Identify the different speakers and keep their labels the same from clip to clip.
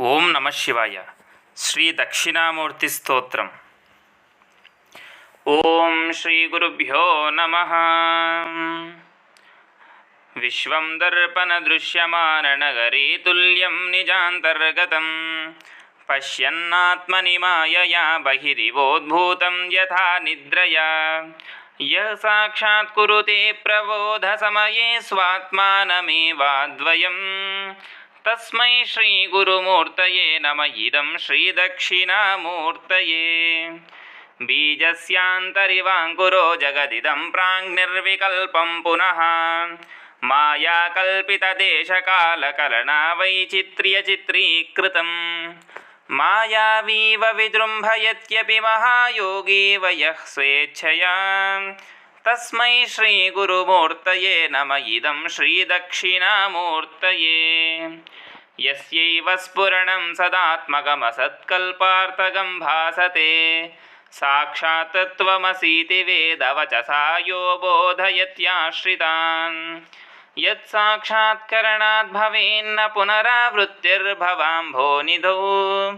Speaker 1: ఓం నమ శివాయ. శ్రీ దక్షిణామూర్తి స్తోత్రం. ఓం శ్రీ గురుభ్యో నమ. విశ్వం దర్పణ దృశ్యమాననగరీ తుల్యం నిజాంతర్గతం. పశ్యన్నాత్మని మాయయా బహిరివోద్భూతం యథా నిద్రయా. య సాక్షాత్ కురుతే ప్రబోధసమయే तस्मै श्रीगुरुमूर्तये नम। इदं श्रीदक्षिणामूर्तये। बीजस्यान्तरिवाङ्कुरो जगदिदं प्राङ्निर्विकल्पं पुनः। मायाकल्पितदेशकालकलनावैचित्र्यचित्रीकृतम्। मायावीव विजृम्भयत्यपि महायोगी वयः स्वेच्छया। तस्मै श्रीगुरुमूर्तये नम। इदं श्रीदक्षिणामूर्तये। यस्यैव स्फुरणं सदात्मकमसत्कल्पार्थकं भासते। साक्षात् त्वमसीति वेदवचसा यो बोधयत्याश्रितान्। यत्साक्षात्करणाद् भवेन्न पुनरावृत्तिर्भवाम्भोनिधौ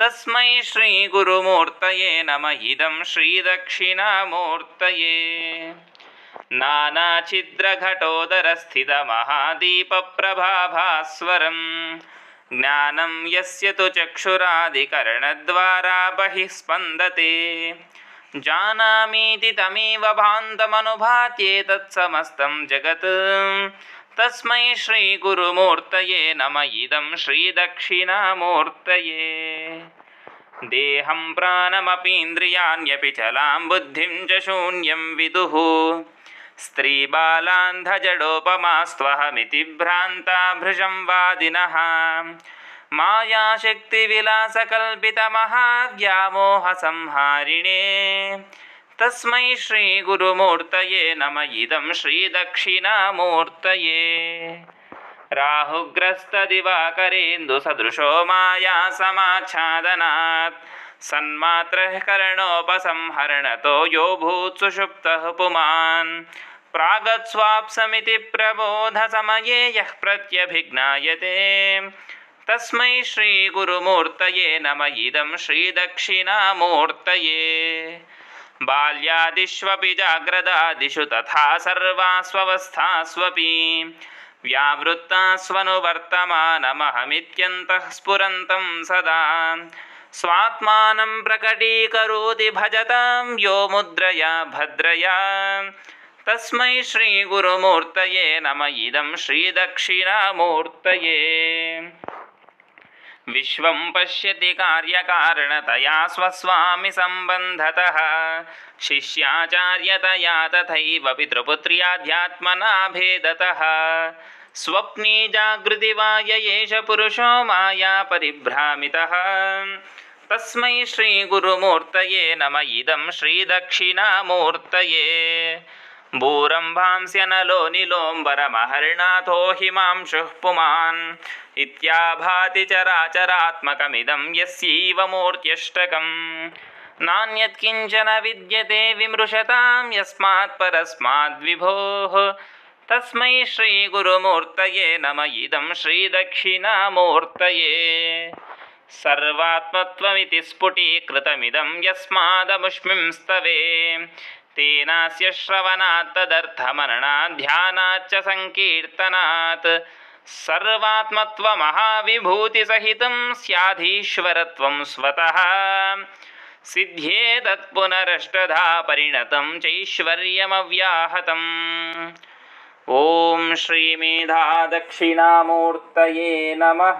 Speaker 1: तस्मै श्रीगुरुमूर्तये नम। इदं श्रीदक्षिणामूर्तये। नानाच्छिद्रघटोदरस्थितमहादीपप्रभाभास्वरं ज्ञानं यस्य तु चक्षुरादिकरणद्वारा बहिः स्पन्दते जानामीति तमेव भान्तमनुभात्येतत्समस्तं जगत् तस्मै श्रीगुरुमूर्तये नम। इदं श्रीदक्षिणामूर्तये। देहं प्राणमपीन्द्रियाण्यपि चलां बुद्धिं च शून्यं विदुः। स्त्रीबालान्धजडोपमास्त्वहमिति भ्रान्ता भृशं वादिनः। मायाशक्तिविलासकल्पितमहाव्यामोहसंहारिणे तस्मै श्रीगुरुमूर्तये नम। इदं श्रीदक्षिणामूर्तये। राहुग्रस्तदिवाकरेन्दुसदृशो माया समाच्छादनात्। सन्मात्रः करणोपसंहरणतो यो भूत्सुषुप्तः पुमान्। प्रागत्स्वाप्समिति प्रबोधसमये यः प्रत्यभिज्ञायते। तस्मै श्रीगुरुमूर्तये नम। इदं श्रीदक्षिणामूर्तये బాల్యాదిష్వపి జాగ్రదాదిషు తథా సర్వాస్వస్థాస్వపి వ్యావృత్తాస్వనువర్తమానమహమిత్యంతః స్ఫురంతం సదా. స్వాత్మానం ప్రకటీకరోతి భజతాం యో ముద్రయా భద్రయా. తస్మై శ్రీగురుమూర్తయే నమ. ఇదం శ్రీదక్షిణామూర్తయే विश्वं पश्यति कार्यकारणतया स्वस्वामिसम्बन्धतः शिष्याचार्यतया तथैव पितृपुत्र्याध्यात्मना भेदतः स्वप्ने जागृतिवाय एष पुरुषो माया परिभ्रामितः। तस्मै श्रीगुरुमूर्तये नम। इदं श्रीदक्षिणामूर्तये। भूरम्भांस्यनलो निलोम्बरमहर्णाथो हिमांशुः पुमान् इत्याभाति चराचरात्मकमिदं यस्यैव मूर्त्यष्टकम् नान्यत्किञ्चन विद्यते विमृशतां यस्मात् परस्माद्विभोः। तस्मै श्रीगुरुमूर्तये नम इदं श्रीदक्षिणामूर्तये। सर्वात्मत्वमिति स्फुटीकृतमिदं यस्मादमुष्मिं स्तवे तेनास्य श्रवणात् तदर्थमननात् ध्यानाच्च सङ्कीर्तनात्। सर्वात्मत्वमहाविभूतिसहितं स्याधीश्वरत्वं स्वतः। सिद्ध्येतत्पुनरष्टधा परिणतं चैश्वर्यमव्याहतम्। ॐ श्रीमेधा दक्षिणामूर्तये नमः